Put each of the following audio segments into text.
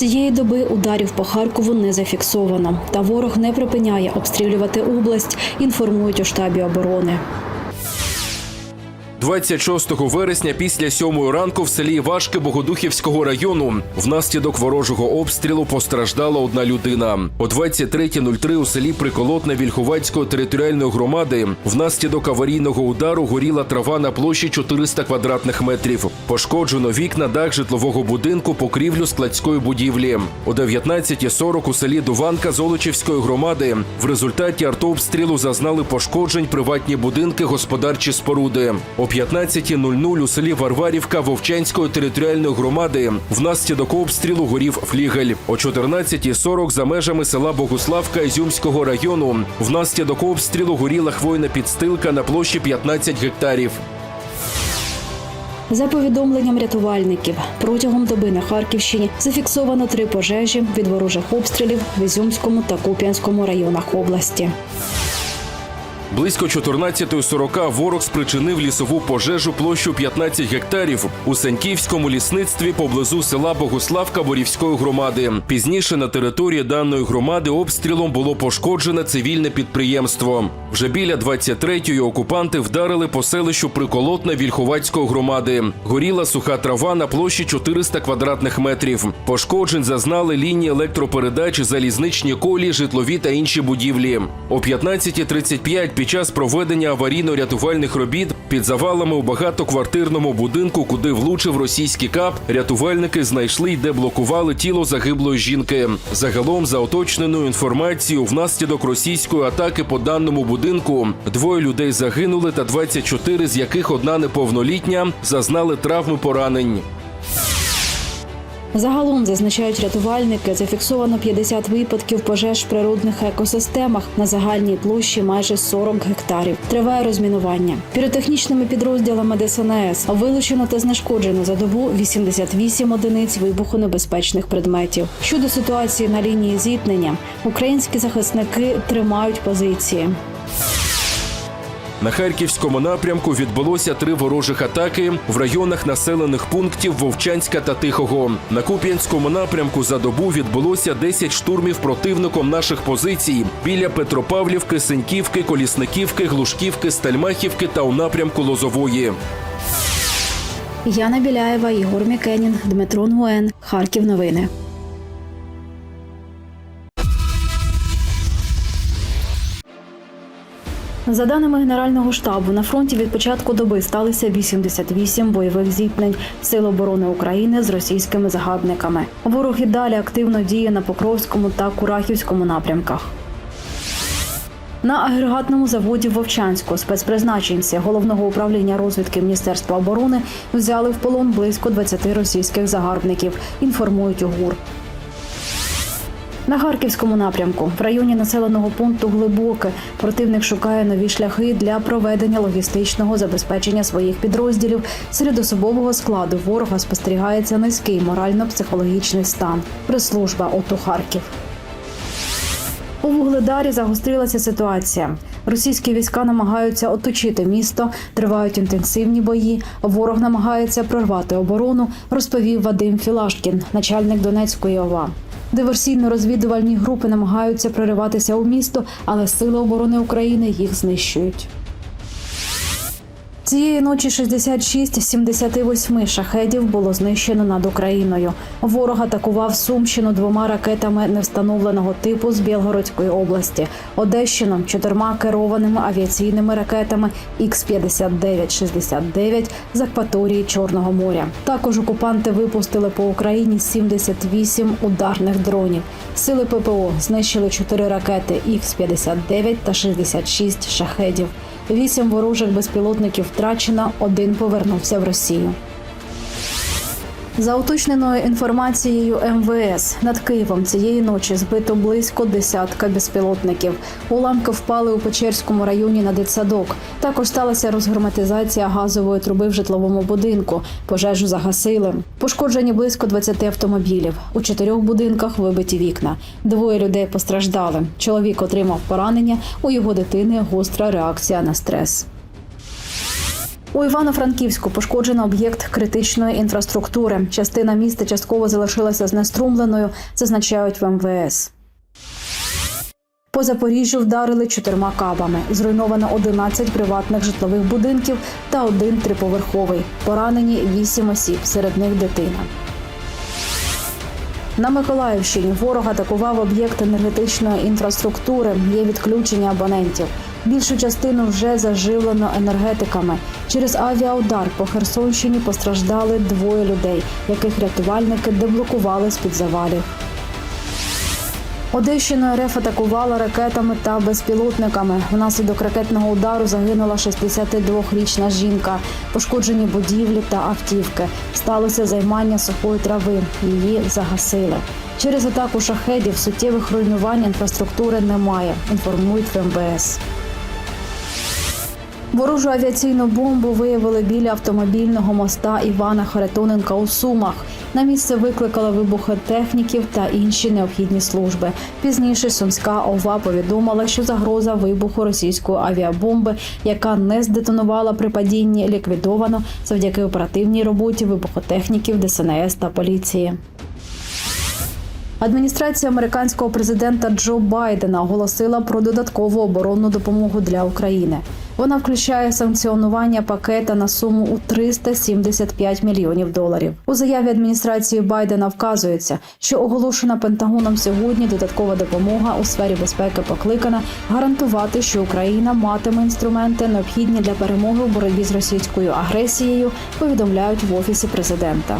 Цієї доби ударів по Харкову не зафіксовано, та ворог не припиняє обстрілювати область. Інформують у штабі оборони. 26 вересня після сьомої ранку в селі Івашки Богодухівського району внаслідок ворожого обстрілу постраждала одна людина. О 23.03 у селі Приколотне Вільховацької територіальної громади внаслідок аварійного удару горіла трава на площі 400 квадратних метрів. Пошкоджено вікна, дах житлового будинку, покрівлю складської будівлі. О 19.40 у селі Дуванка Золочівської громади в результаті артобстрілу зазнали пошкоджень приватні будинки, господарчі споруди. О 15.00 у селі Варварівка Вовчанської територіальної громади внаслідок обстрілу горів флігель. О 14.40 за межами села Богуславка Ізюмського району внаслідок обстрілу горіла хвойна підстилка на площі 15 гектарів. За повідомленням рятувальників, протягом доби на Харківщині зафіксовано три пожежі від ворожих обстрілів в Ізюмському та Куп'янському районах області. Близько 14.40 ворог спричинив лісову пожежу площу 15 гектарів у Саньківському лісництві поблизу села Богуславка Борівської громади. Пізніше на території даної громади обстрілом було пошкоджене цивільне підприємство. Вже біля 23-ї окупанти вдарили по селищу Приколотне Вільховацької громади. Горіла суха трава на площі 400 квадратних метрів. Пошкоджень зазнали лінії електропередач, залізничні колії, житлові та інші будівлі. О 15.35 під час проведення аварійно-рятувальних робіт під завалами у багатоквартирному будинку, куди влучив російський кап, рятувальники знайшли й деблокували тіло загиблої жінки. Загалом, за уточненою інформацією, внаслідок російської атаки по даному будинку двоє людей загинули, та 24 з яких одна неповнолітня зазнали травми поранень. Загалом зазначають рятувальники, зафіксовано 50 випадків пожеж в природних екосистемах на загальній площі майже 40 гектарів. Триває розмінування. Піротехнічними підрозділами ДСНС вилучено та знешкоджено за добу 88 одиниць вибухонебезпечних предметів. Щодо ситуації на лінії зіткнення, українські захисники тримають позиції. На харківському напрямку відбулося три ворожих атаки в районах населених пунктів Вовчанська та Тихого. На Куп'янському напрямку за добу відбулося 10 штурмів противником наших позицій біля Петропавлівки, Сеньківки, Колісниківки, Глушківки, Стальмахівки та у напрямку Лозової. Яна Біляєва, Ігор Мікенін, Дмитро Нгуен. Харків новини. За даними Генерального штабу, на фронті від початку доби сталося 88 бойових зіткнень Сил оборони України з російськими загарбниками. Ворог і далі активно діє на Покровському та Курахівському напрямках. На агрегатному заводі в Вовчанську спецпризначенці головного управління розвідки Міністерства оборони взяли в полон близько 20 російських загарбників. Інформують УГУР. На харківському напрямку в районі населеного пункту Глибоке противник шукає нові шляхи для проведення логістичного забезпечення своїх підрозділів. Серед особового складу ворога спостерігається низький морально-психологічний стан. Прес-служба ОТУ Харків. У Вугледарі загострилася ситуація. Російські війська намагаються оточити місто, тривають інтенсивні бої. Ворог намагається прорвати оборону, розповів Вадим Філашкін, начальник Донецької ОВА. Диверсійно-розвідувальні групи намагаються прориватися у місто, але сили оборони України їх знищують. Цієї ночі 66 з 78 шахедів було знищено над Україною. Ворог атакував Сумщину двома ракетами невстановленого типу з Білгородської області, Одещину чотирма керованими авіаційними ракетами Х-59-69 з акваторії Чорного моря. Також окупанти випустили по Україні 78 ударних дронів. Сили ППО знищили чотири ракети Х-59 та 66 шахедів. Вісім ворожих безпілотників втрачено, один повернувся в Росію. За уточненою інформацією МВС над Києвом цієї ночі збито близько десятка безпілотників. Уламки впали у Печерському районі на дитсадок. Також сталася розгерметизація газової труби в житловому будинку. Пожежу загасили. Пошкоджені близько 20 автомобілів. У чотирьох будинках вибиті вікна. Двоє людей постраждали. Чоловік отримав поранення. У його дитини гостра реакція на стрес. У Івано-Франківську пошкоджено об'єкт критичної інфраструктури. Частина міста частково залишилася знеструмленою, зазначають в МВС. По Запоріжжю вдарили чотирма кабами. Зруйновано 11 приватних житлових будинків та один триповерховий. Поранені 8 осіб, серед них дитина. На Миколаївщині ворог атакував об'єкт енергетичної інфраструктури. Є відключення абонентів. Більшу частину вже заживлено енергетиками. Через авіаудар по Херсонщині постраждали двоє людей, яких рятувальники деблокували з під завалів. Одещину РФ атакувала ракетами та безпілотниками. Внаслідок ракетного удару загинула 62-річна жінка. Пошкоджені будівлі та автівки. Сталося займання сухої трави. Її загасили. Через атаку шахедів суттєвих руйнувань інфраструктури немає. Інформують в МВС. Ворожу авіаційну бомбу виявили біля автомобільного моста Івана Харитоненка у Сумах. На місце викликали вибухотехніків та інші необхідні служби. Пізніше Сумська ОВА повідомила, що загроза вибуху російської авіабомби, яка не здетонувала при падінні, ліквідовано завдяки оперативній роботі вибухотехніків ДСНС та поліції. Адміністрація американського президента Джо Байдена оголосила про додаткову оборонну допомогу для України. Вона включає санкціонування пакета на суму у 375 мільйонів доларів. У заяві адміністрації Байдена вказується, що оголошена Пентагоном сьогодні додаткова допомога у сфері безпеки покликана гарантувати, що Україна матиме інструменти необхідні для перемоги у боротьбі з російською агресією. Повідомляють в офісі президента.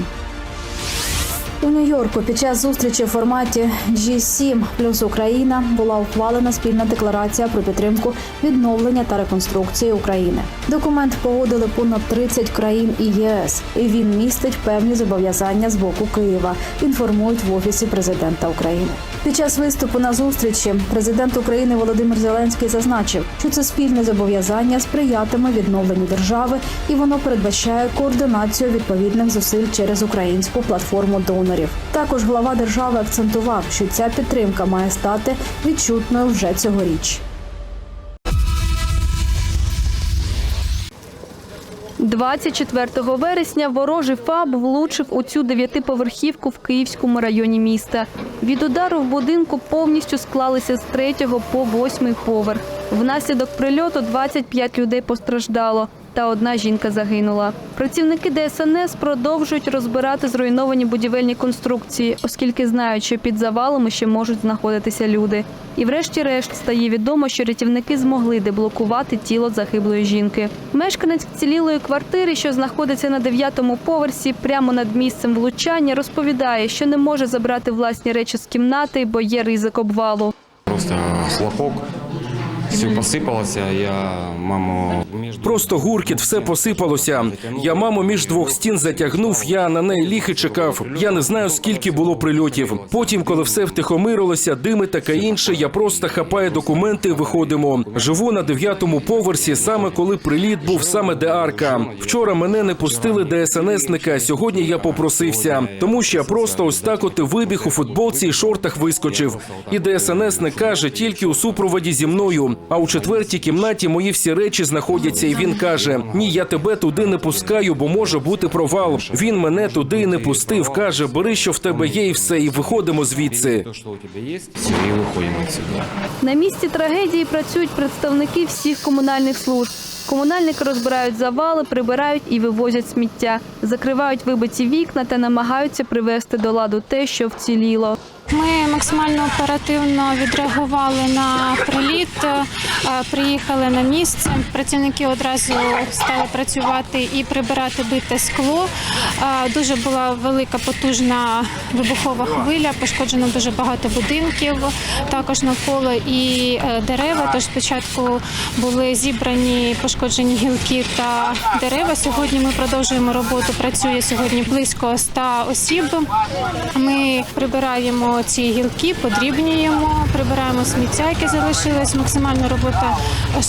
У Нью-Йорку під час зустрічі в форматі G7 плюс Україна була ухвалена спільна декларація про підтримку відновлення та реконструкції України. Документ погодили понад 30 країн і ЄС, і він містить певні зобов'язання з боку Києва. Інформують в офісі президента України. Під час виступу на зустрічі президент України Володимир Зеленський зазначив, що це спільне зобов'язання сприятиме відновленню держави, і воно передбачає координацію відповідних зусиль через українську платформу донорів. Також глава держави акцентував, що ця підтримка має стати відчутною вже цьогоріч. 24 вересня ворожий ФАБ влучив у цю дев'ятиповерхівку в Київському районі міста. Від удару в будинку повністю склалися з третього по восьмий поверх. Внаслідок прильоту 25 людей постраждало. Та одна жінка загинула. Працівники ДСНС продовжують розбирати зруйновані будівельні конструкції, оскільки знають, що під завалами ще можуть знаходитися люди. І врешті-решт стає відомо, що рятівники змогли деблокувати тіло загиблої жінки. Мешканець вцілілої квартири, що знаходиться на дев'ятому поверсі, прямо над місцем влучання, розповідає, що не може забрати власні речі з кімнати, бо є ризик обвалу. Просто хлопок, все посипалося. Я маму Просто гуркіт, все посипалося. Я маму між двох стін затягнув. Я на неї ліг і чекав. Я не знаю, скільки було прильотів. Потім, коли все втихомирилося, дими таке інше, я просто хапаю документи. Виходимо. Живу на дев'ятому поверсі, саме коли приліт був саме де арка. Вчора мене не пустили ДСНСника. Сьогодні я попросився, тому що я просто ось так от вибіг у футболці і шортах вискочив. І ДСНСник каже тільки у супроводі зі мною. А у четвертій кімнаті мої всі речі знаходяться, і він каже: Ні, я тебе туди не пускаю, бо може бути провал. Він мене туди не пустив. каже: бери, що в тебе є, і все, і виходимо звідси. На місці трагедії працюють представники всіх комунальних служб. Комунальники розбирають завали, прибирають і вивозять сміття, закривають вибиті вікна та намагаються привести до ладу те, що вціліло. Ми максимально оперативно відреагували на приліт, е, приїхали на місце. Працівники одразу стали працювати і прибирати бите скло. Е, Дуже була велика потужна вибухова хвиля, пошкоджено дуже багато будинків, також навколо і е, дерева. Тож спочатку були зібрані пошкоджені гілки та дерева. Сьогодні ми продовжуємо роботу. Працює сьогодні близько 100 осіб. Ми прибираємо ці гілки, подрібнюємо, прибираємо сміття, яке залишилось. Максимально робота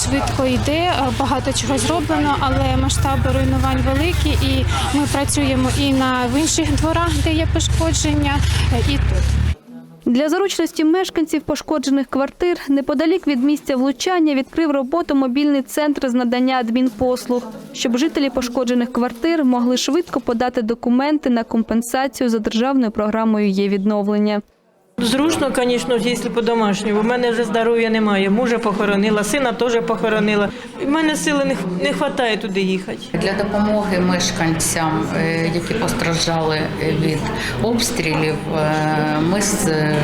швидко йде. Багато чого зроблено, але масштаби руйнувань великі. І ми працюємо і на в інших дворах, де є пошкодження, і тут. Для зручності мешканців пошкоджених квартир неподалік від місця влучання відкрив роботу мобільний центр з надання адмінпослуг, щоб жителі пошкоджених квартир могли швидко подати документи на компенсацію за державною програмою є відновлення. Зручно, звісно, якщо по-домашньому. У мене вже здоров'я немає. Мужа похоронила, сина теж похоронила. У мене сили не, вистачає туди їхати. Для допомоги мешканцям, е, які постраждали від обстрілів, е, ми е,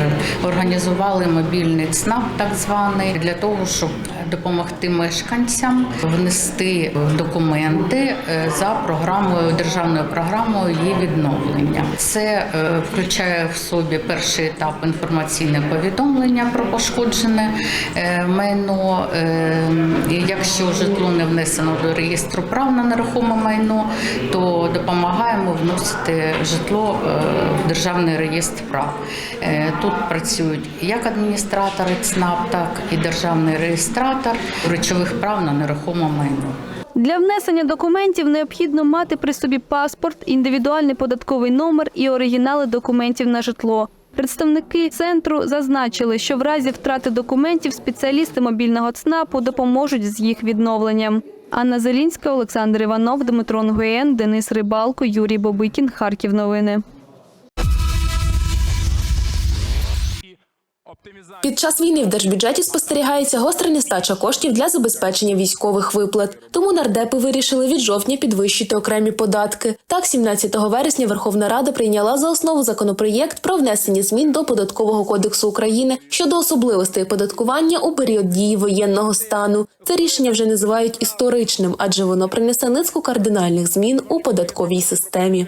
організували мобільний ЦНАП, так званий, для того, щоб допомогти мешканцям внести документи е, за програмою державною програмою є відновлення. Це е, включає в собі перший етап інформаційне повідомлення про пошкоджене е, майно. Е, Якщо житло не внесено до реєстру прав на нерухоме майно, то допомагаємо вносити житло е, в державний реєстр прав. Тут працюють як адміністратори ЦНАП, так і державний реєстратор речових прав на нерухоме майно. Для внесення документів необхідно мати при собі паспорт, індивідуальний податковий номер і оригінали документів на житло. Представники центру зазначили, що в разі втрати документів спеціалісти мобільного ЦНАПу допоможуть з їх відновленням. Анна Зелінська, Олександр Іванов, Дмитро Нгуєн, Денис Рибалко, Юрій Бобикін. Харків. Новини. Під час війни в держбюджеті спостерігається гостра нестача коштів для забезпечення військових виплат. Тому нардепи вирішили від жовтня підвищити окремі податки. Так, 17 вересня Верховна Рада прийняла за основу законопроєкт про внесення змін до податкового кодексу України щодо особливостей оподаткування у період дії воєнного стану. Це рішення вже називають історичним, адже воно принесе низку кардинальних змін у податковій системі.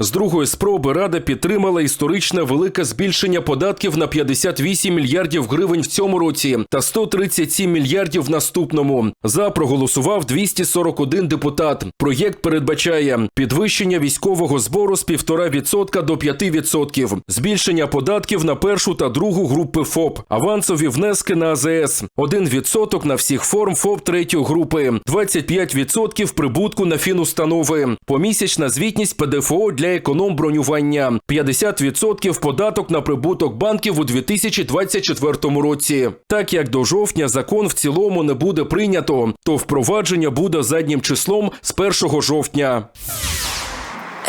З другої спроби Рада підтримала історичне велике збільшення податків на 58 мільярдів гривень в цьому році та 137 мільярдів в наступному. За проголосував 241 депутат. Проєкт передбачає підвищення військового збору з 1,5% до 5%, збільшення податків на першу та другу групи ФОП, авансові внески на АЗС, 1% на всіх форм ФОП третьої групи, 25% прибутку на фінустанови, помісячна звітність ПДФО для економ-бронювання, 50% податок на прибуток банків у 2024 році. Так як до жовтня закон в цілому не буде прийнято, то впровадження буде заднім числом з 1 жовтня.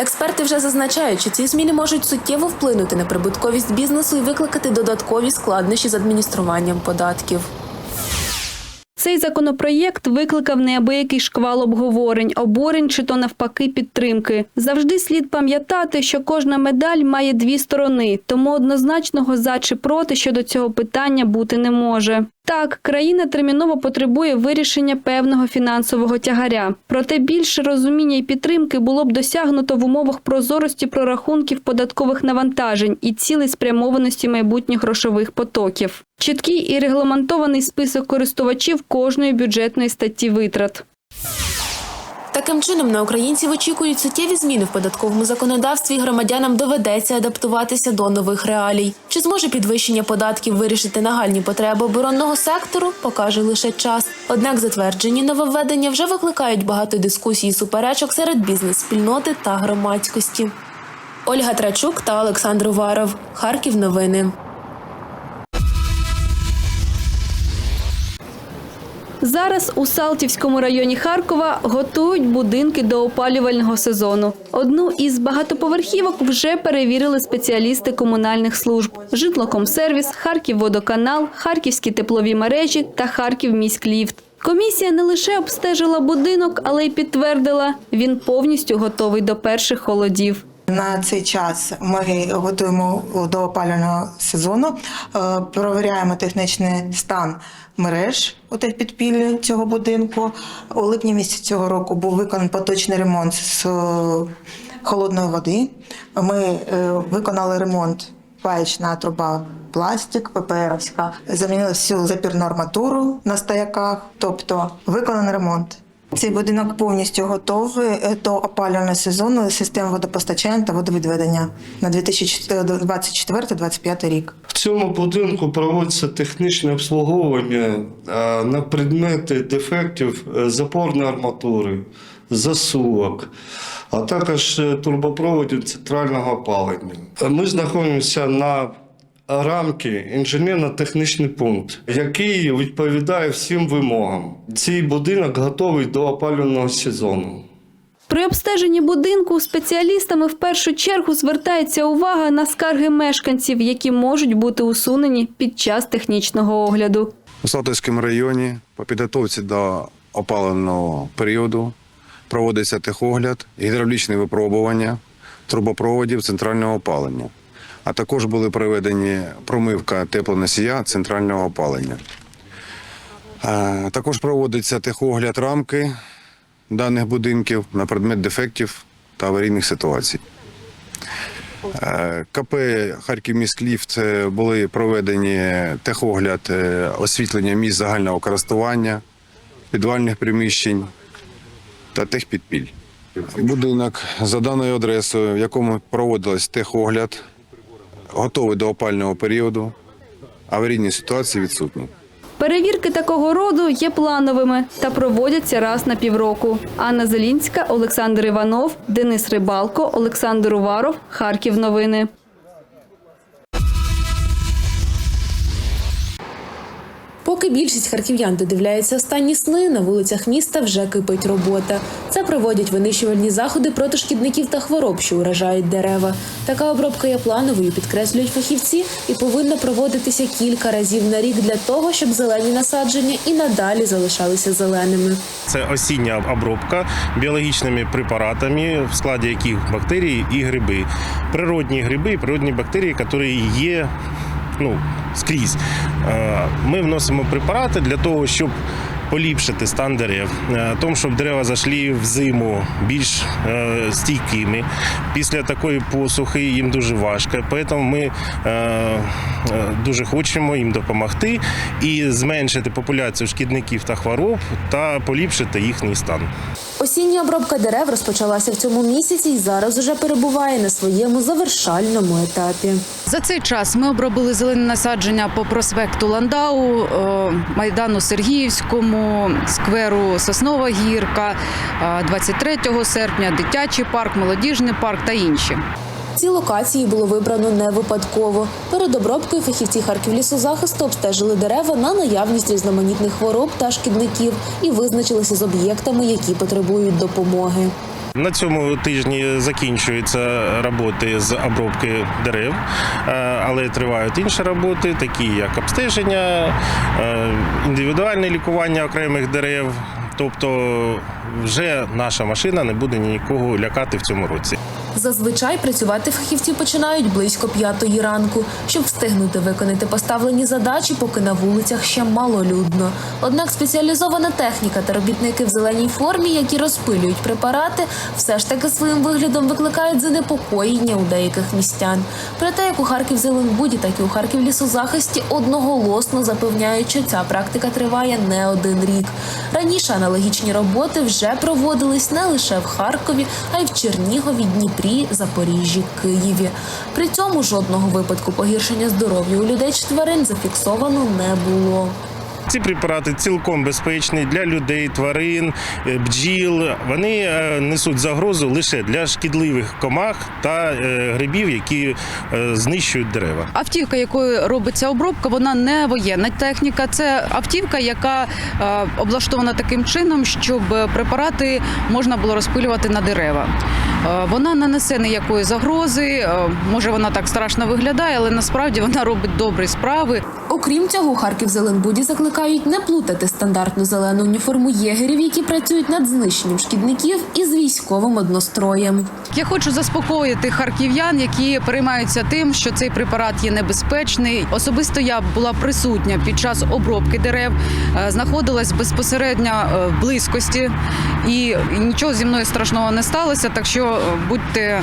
Експерти вже зазначають, що ці зміни можуть суттєво вплинути на прибутковість бізнесу і викликати додаткові складнощі з адмініструванням податків. Цей законопроєкт викликав неабиякий шквал обговорень, обурень чи то навпаки підтримки. Завжди слід пам'ятати, що кожна медаль має дві сторони, тому однозначного за чи проти щодо цього питання бути не може. Так, країна терміново потребує вирішення певного фінансового тягаря. Проте більше розуміння і підтримки було б досягнуто в умовах прозорості прорахунків податкових навантажень і цілей спрямованості майбутніх грошових потоків. Чіткий і регламентований список користувачів кожної бюджетної статті витрат. Таким чином, на українців очікують суттєві зміни в податковому законодавстві. Громадянам доведеться адаптуватися до нових реалій. Чи зможе підвищення податків вирішити нагальні потреби оборонного сектору, покаже лише час. Однак затверджені нововведення вже викликають багато дискусій і суперечок серед бізнес-спільноти та громадськості. Ольга Трачук та Олександр Уваров. Харків. Новини. Зараз у Салтівському районі Харкова готують будинки до опалювального сезону. Одну із багатоповерхівок вже перевірили спеціалісти комунальних служб: Житлокомсервіс, Харківводоканал, Харківські теплові мережі та Харківміськліфт. Комісія не лише обстежила будинок, але й підтвердила, він повністю готовий до перших холодів. На цей час ми готуємо до опалювального сезону, е, провіряємо технічний стан мереж у підпіллі цього будинку. У липні місяці цього року був виконаний поточний ремонт з е, холодної води. Ми е, виконали ремонт паячна труба. Пластик, ППРівська, замінили всю запірну арматуру на стояках, тобто виконаний ремонт. Цей будинок повністю готовий е, до опалювального сезону системи водопостачання та водовідведення на 2024-2025 рік. Цьому будинку проводиться технічне обслуговування е, на предмети дефектів е, запорної арматури, засувок, а також е, турбопроводів центрального опалення. Ми знаходимося на рамки інженерно-технічний пункт, який відповідає всім вимогам. Цей будинок готовий до опалювального сезону. При обстеженні будинку спеціалістами в першу чергу звертається увага на скарги мешканців, які можуть бути усунені під час технічного огляду. У Салтовському районі по підготовці до опаленого періоду проводиться техогляд, гідравлічне випробування трубопроводів центрального опалення. А також були проведені промивка теплоносія центрального опалення. Е, Також проводиться техогляд рамки даних будинків на предмет дефектів та аварійних ситуацій. Е, КП Харків міськліф це були проведені техогляд е, освітлення місць загального користування, підвальних приміщень та техпідпіль. Будинок за даною адресою, в якому проводилось техогляд, готовий до опального періоду. Аварійні ситуації відсутні. Перевірки такого роду є плановими та проводяться раз на півроку. Анна Зелінська, Олександр Іванов, Денис Рибалко, Олександр Уваров, Харків. Новини. Поки більшість харків'ян додивляється останні сни, на вулицях міста вже кипить робота. Це проводять винищувальні заходи проти шкідників та хвороб, що уражають дерева. Така обробка є плановою, підкреслюють фахівці, і повинна проводитися кілька разів на рік для того, щоб зелені насадження і надалі залишалися зеленими. Це осіння обробка біологічними препаратами, в складі яких бактерії і гриби. Природні гриби і природні бактерії, які є ну, скрізь. Е, Ми вносимо препарати для того, щоб поліпшити стан дерев, тому, щоб дерева зайшли в зиму більш е, стійкими. Після такої посухи їм дуже важко. Тому ми е, е, дуже хочемо їм допомогти і зменшити популяцію шкідників та хвороб та поліпшити їхній стан. Осіння обробка дерев розпочалася в цьому місяці і зараз уже перебуває на своєму завершальному етапі. За цей час ми обробили зелені насадження по проспекту Ландау, Майдану Сергіївському, скверу Соснова Гірка, е, 23 серпня, дитячий парк, молодіжний парк та інші. Ці локації було вибрано не випадково. Перед обробкою фахівці Харківлісозахисту обстежили дерева на наявність різноманітних хвороб та шкідників і визначилися з об'єктами, які потребують допомоги. На цьому тижні закінчуються роботи з обробки дерев, е, але тривають інші роботи, такі як обстеження, е, індивідуальне лікування окремих дерев. Тобто, вже наша машина не буде нікого лякати в цьому році. Зазвичай працювати фахівці починають близько п'ятої ранку, щоб встигнути виконати поставлені задачі, поки на вулицях ще малолюдно. Однак спеціалізована техніка та робітники в зеленій формі, які розпилюють препарати, все ж таки своїм виглядом викликають занепокоєння у деяких містян. Проте як у Харків Зеленбуді, так і у Харків лісозахисті одноголосно запевняють, що ця практика триває не один рік. Раніше аналогічні роботи вже проводились не лише в Харкові, а й в Чернігові, Дніпрі, Запоріжжі, Києві. При цьому жодного випадку погіршення здоров'я у людей чи тварин зафіксовано не було. Ці препарати цілком безпечні для людей, тварин, е, бджіл. Вони е, несуть загрозу лише для шкідливих комах та е, грибів, які знищують дерева. Автівка, якою робиться обробка, вона не воєнна техніка. Це автівка, яка облаштована таким чином, щоб препарати можна було розпилювати на дерева. Вона не несе ніякої загрози. Може, вона так страшно виглядає, але насправді вона робить добрі справи. Окрім цього, Харків Зеленбуді закликають не плутати стандартну зелену уніформу єгерів, які працюють над знищенням шкідників, із військовим одностроєм. Я хочу заспокоїти харків'ян, які переймаються тим, що цей препарат є небезпечний. Особисто я була присутня під час обробки дерев, е, знаходилась безпосередньо е, в близькості, і нічого зі мною страшного не сталося. Так що е, будьте,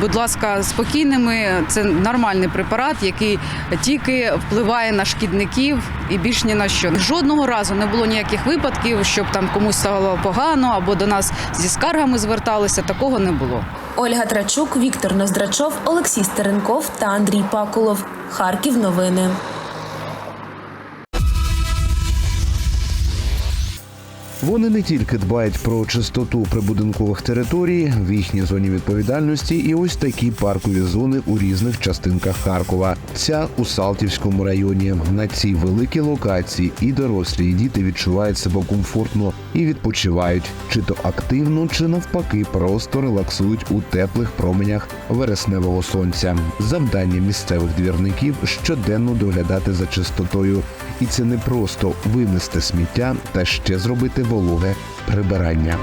будь ласка, спокійними. Це нормальний препарат, який тільки впливає на шкідників і більш ні на що. Жодного разу не було ніяких випадків, щоб там комусь стало погано або до нас зі скаргами зверталися. Такого не було. Ольга Трачук, Віктор Ноздрачов, Олексій Стеренков та Андрій Пакулов. Харків новини. Вони не тільки дбають про чистоту прибудинкових територій в їхній зоні відповідальності, і ось такі паркові зони у різних частинках Харкова. Ця у Салтівському районі. На цій великій локації і дорослі, і діти відчувають себе комфортно і відпочивають, чи то активно, чи навпаки, просто релаксують у теплих променях вересневого сонця. Завдання місцевих двірників щоденно доглядати за чистотою, і це не просто винести сміття та ще зробити вологе прибирання.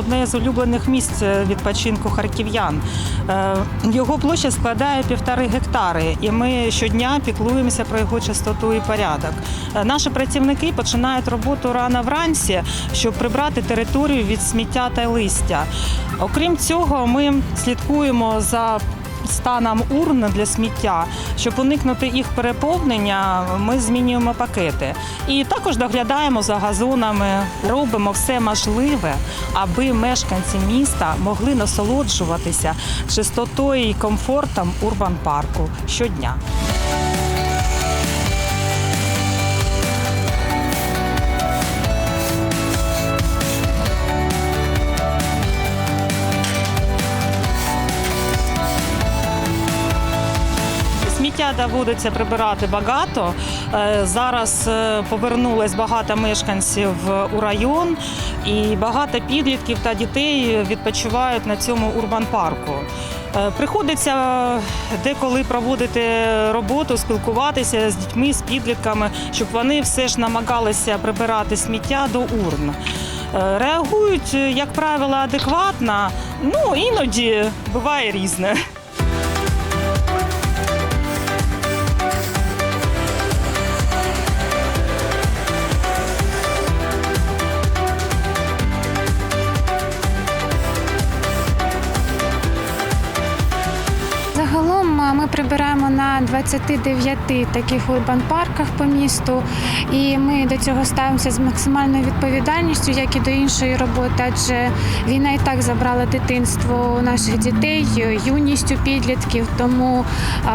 Одне з улюблених місць відпочинку харків'ян. Е, Його площа складає півтори гектари, і ми щодня піклуємося про його чистоту і порядок. Е, Наші працівники починають роботу рано вранці, щоб прибрати територію від сміття та листя. Окрім цього, ми слідкуємо за станом урн для сміття. Щоб уникнути їх переповнення, ми змінюємо пакети. І також доглядаємо за газонами, робимо все можливе, аби мешканці міста могли насолоджуватися чистотою і комфортом урбан парку щодня. Доводиться прибирати багато. Е, Зараз е, повернулось багато мешканців у район, і багато підлітків та дітей відпочивають на цьому урбан-парку. Е, Приходиться деколи проводити роботу, спілкуватися з дітьми, з підлітками, щоб вони все ж намагалися прибирати сміття до урн. Реагують, як правило, адекватно, ну іноді буває різне. Прибираємо на 29 таких урбан-парках по місту, і ми до цього ставимося з максимальною відповідальністю, як і до іншої роботи, адже війна і так забрала дитинство у наших дітей, юність у підлітків. Тому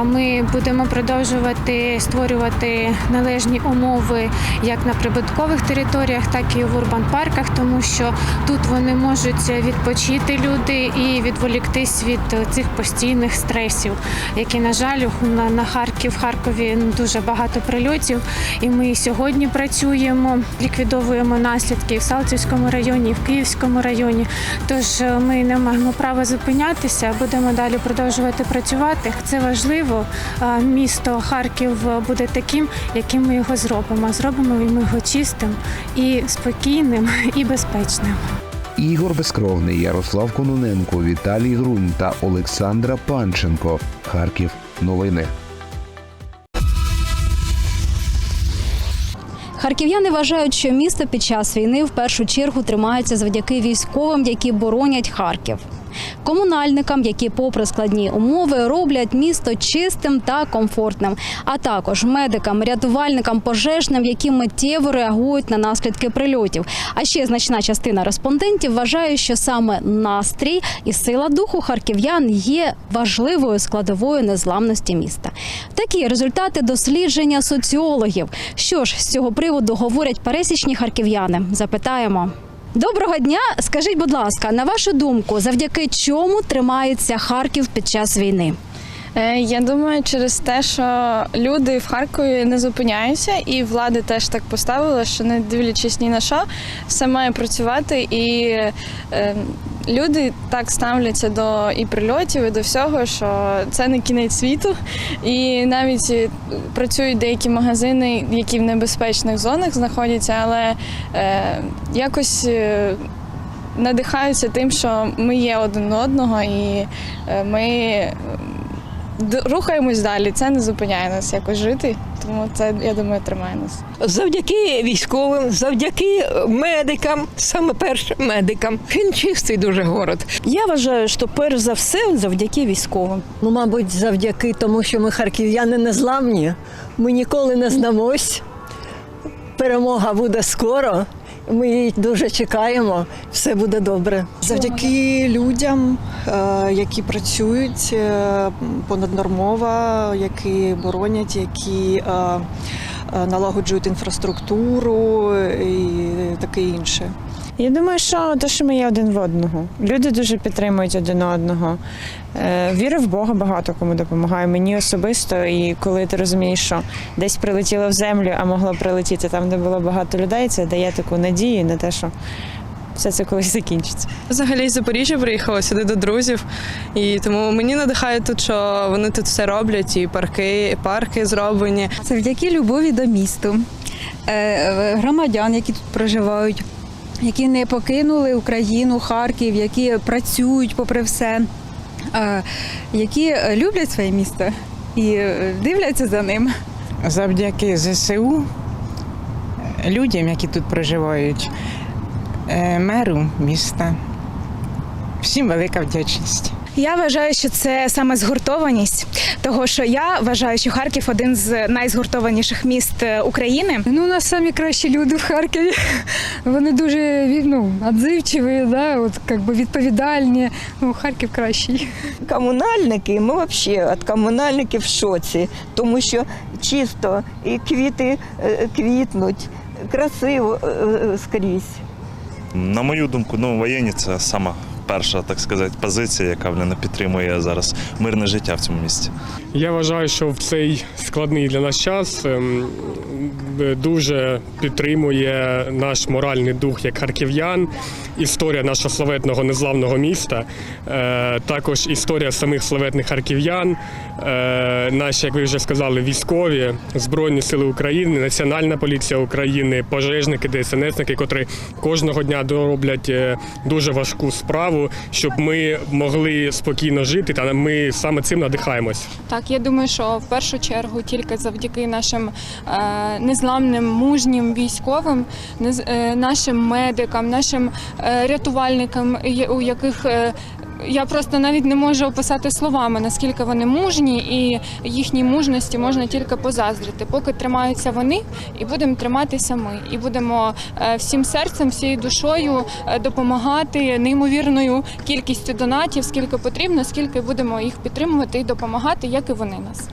ми будемо продовжувати створювати належні умови як на прибуткових територіях, так і в урбан-парках, тому що тут вони можуть відпочити люди і відволіктись від цих постійних стресів, які, на жаль, на, на Харків, в Харкові дуже багато прильотів. І ми сьогодні працюємо, ліквідовуємо наслідки і в Салтівському районі, і в Київському районі. Тож е, ми не маємо права зупинятися, будемо далі продовжувати працювати. Це важливо. Місто Харків буде таким, яким ми його зробимо. Зробимо ми його чистим і спокійним, і безпечним. Ігор Безкровний, Ярослав Кононенко, Віталій Грунь та Олександра Панченко. Харків. Новини. Харків'яни вважають, що місто під час війни в першу чергу тримається завдяки військовим, які боронять Харків. Комунальникам, які, попри складні умови, роблять місто чистим та комфортним, а також медикам, рятувальникам, пожежним, які миттєво реагують на наслідки прильотів. А ще значна частина респондентів вважає, що саме настрій і сила духу харків'ян є важливою складовою незламності міста. Такі результати дослідження соціологів. Що ж з цього приводу говорять пересічні харків'яни? Запитаємо. Доброго дня. Скажіть, будь ласка, на вашу думку, завдяки чому тримається Харків під час війни? Е, Я думаю, через те, що люди в Харкові не зупиняються, і влада теж так поставила, що не дивлячись ні на що, все має працювати, і е, люди так ставляться до і прильотів, і до всього, що це не кінець світу. І навіть працюють деякі магазини, які в небезпечних зонах знаходяться, але е, якось. Надихаються тим, що ми є один одного, і ми рухаємось далі. Це не зупиняє нас якось жити. Тому це я думаю тримає нас. Завдяки військовим, завдяки медикам, саме перше медикам. Він чистий дуже город. Я вважаю, що перш за все завдяки військовим. Ну, мабуть, завдяки тому, що ми харків'яни незламні. Ми ніколи не здамось. Перемога буде скоро. Ми її дуже чекаємо. Все буде добре. Завдяки людям, е, які працюють е, понаднормово, які боронять, які е, налагоджують інфраструктуру і таке інше. Я думаю, що те, що ми є один в одного. Люди дуже підтримують один одного. Е, Віри в Бога багато кому допомагає. Мені особисто, і коли ти розумієш, що десь прилетіло в землю, а могло прилетіти там, де було багато людей, це дає таку надію на те, що все це колись закінчиться. Взагалі з Запоріжжя приїхала сюди до друзів, і тому мені надихає тут, що вони тут все роблять, і парки, і парки зроблені. Завдяки любові до місту, е, громадян, які тут проживають, які не покинули Україну, Харків, які працюють попри все, е, які люблять своє місто і е, дивляться за ним. Завдяки ЗСУ, людям, які тут проживають, е, меру міста. Всім велика вдячність. Я вважаю, що це саме згуртованість, того що я вважаю, що Харків один з найзгуртованіших міст е, України. Ну, у нас самі кращі люди в Харкові. Вони дуже ну, відзивчиві, да, от, как би відповідальні. Ну, Харків кращий. Комунальники, ми взагалі від комунальників в шоці, тому що чисто і квіти е, квітнуть, красиво е, скрізь. На мою думку, ну воєнні це сама перша, так сказати, позиція, яка блін, підтримує зараз мирне життя в цьому місті. Я вважаю, що в цей складний для нас час ем, дуже підтримує наш моральний дух як харків'ян, історія нашого славетного незламного міста, е, також історія самих славетних харків'ян, е, наші, як ви вже сказали, військові, Збройні Сили України, Національна поліція України, пожежники, ДСНСники, котрі кожного дня дороблять е, дуже важку справу, щоб ми могли спокійно жити, та ми саме цим надихаємось. Так, я думаю, що в першу чергу тільки завдяки нашим е, незламним мужнім військовим, е, нашим медикам, нашим е, рятувальникам, у яких я просто навіть не можу описати словами, наскільки вони мужні, і їхній мужності можна тільки позаздрити. Поки тримаються вони, і будемо триматися ми, і будемо е, всім серцем, всією душою е, допомагати неймовірною кількістю донатів, скільки потрібно, скільки будемо їх підтримувати і допомагати, як і вони нас.